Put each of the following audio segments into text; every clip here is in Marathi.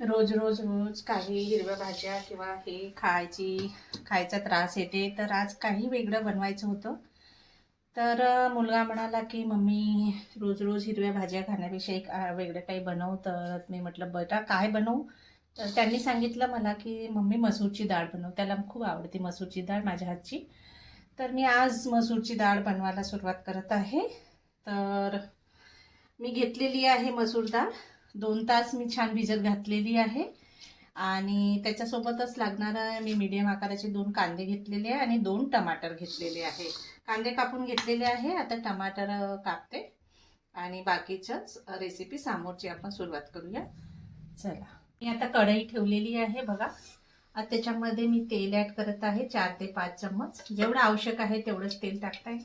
रोज रोज रोज काही हिरव्या भाज्या किंवा हे खायची खायचा त्रास येते तर आज काही वेगळं बनवायचं होतं. तर मुलगा म्हणाला की मम्मी रोज रोज हिरव्या भाज्या खाण्यापेक्षा एक वेगळं काही बनव तर मी म्हटलं बटा काय बनवू? तर त्यांनी सांगितलं मला की मम्मी मसूरची डाळ बनव. त्याला खूप आवडते मसूरची डाळ माझ्या हातची. तर मी आज मसूरची डाळ बनवायला सुरुवात करत आहे. तर मी घेतलेली आहे मसूर डाळ. दोन तास मी छान भिजत घातलेली आहे. आणि त्याच्यासोबतच लागणारा मी मीडियम आकाराचे दोन कांदे घेतलेले आहे आणि दोन टमाटर घेतलेले आहे. कांदे कापून घेतलेले आहे आता टमाटर कापते. आणि बाकीच्याच रेसिपी समोरची आपण सुरुवात करूया. चला. मी आता कढई ठेवलेली आहे बघा. आता त्याच्यामध्ये मी तेल ॲड करत आहे चार ते पाच चम्मच. जेवढं आवश्यक आहे तेवढंच तेल टाकत आहे.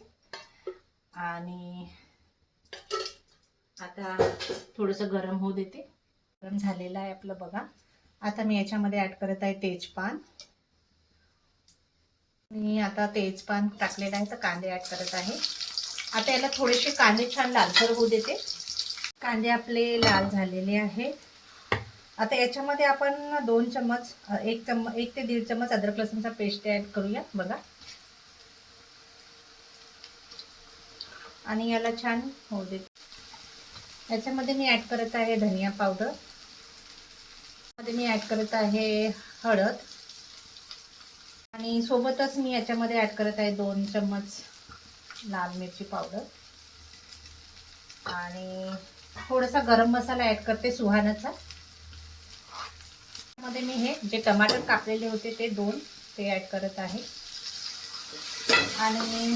आणि आता थोडंसं गरम होऊ देते. गरम झालेलं आहे आपलं बघा. आता मी याच्यामध्ये ॲड करत आहे तेजपान. मी आता तेजपान टाकलेलं आहे तर कांदे ॲड करत आहे. आता याला थोडेसे कांदे छान लालसर होऊ देते. कांदे आपले लाल झालेले आहे आता याच्यामध्ये आपण दोन चम्मच एक चम्मच एक ते दीड चम्मच अद्रक लसूणचा पेस्ट ॲड करूया बघा. आणि याला छान होऊ देते. याच्यामध्ये मी ॲड करत आहे धनिया पावडरमध्ये मी ॲड करत आहे हळद. आणि सोबतच मी याच्यामध्ये ॲड करत आहे दोन चम्मच लाल मिरची पावडर आणि थोडासा गरम मसाला ॲड करते सुहानाचा. मध्ये मी हे जे टमाटर कापलेले होते ते दोन ते ॲड करत आहे. आणि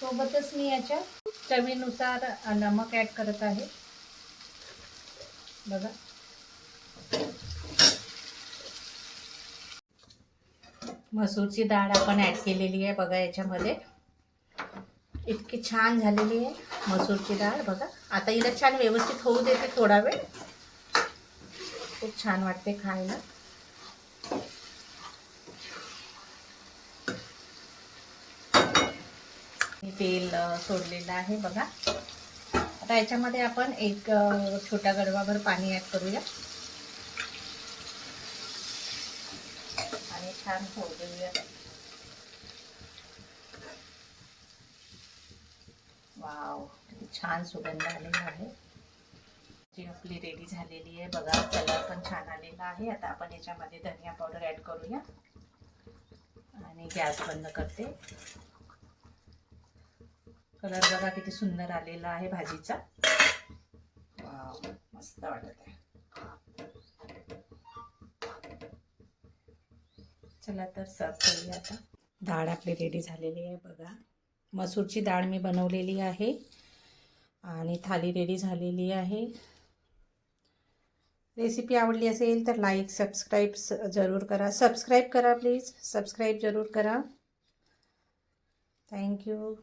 सोबतच मी याच्या चवीनुसार नमक ॲड करत आहे. बघा. मसूरची डाळ आपण ॲड केलेली आहे बघा याच्यामध्ये. इतकी छान झालेली आहे मसूरची डाळ बघा. आता हिला छान व्यवस्थित होऊ देते थोडा वेळ. खूप छान वाटते खायला. तेल सोडलेलं आहे बघा. आता याच्यामध्ये आपण एक छोटा छोट्या गडवाभर पाणी ॲड करूया. आणि छान होऊ देऊया वाव किती छान सुगंध आलेला आहे. जी आपली रेडी झालेली आहे बघा. कलर पण छान आलेला आहे. आता आपण याच्यामध्ये धनिया पावडर ॲड करूया. आणि गॅस बंद करते. कलर बघा किती सुंदर आलेला आहे भाजीचा. मस्त वाटत आहे. चला तर सर्व करूया आता. डाळ आपली रेडी झालेली आहे बघा. मसूरची डाळ मी बनवलेली आहे आणि थाली रेडी झालेली आहे. रेसिपी आवडली असेल तर लाईक सबस्क्राईब जरूर करा. सबस्क्राईब करा प्लीज सबस्क्राईब जरूर करा. थँक्यू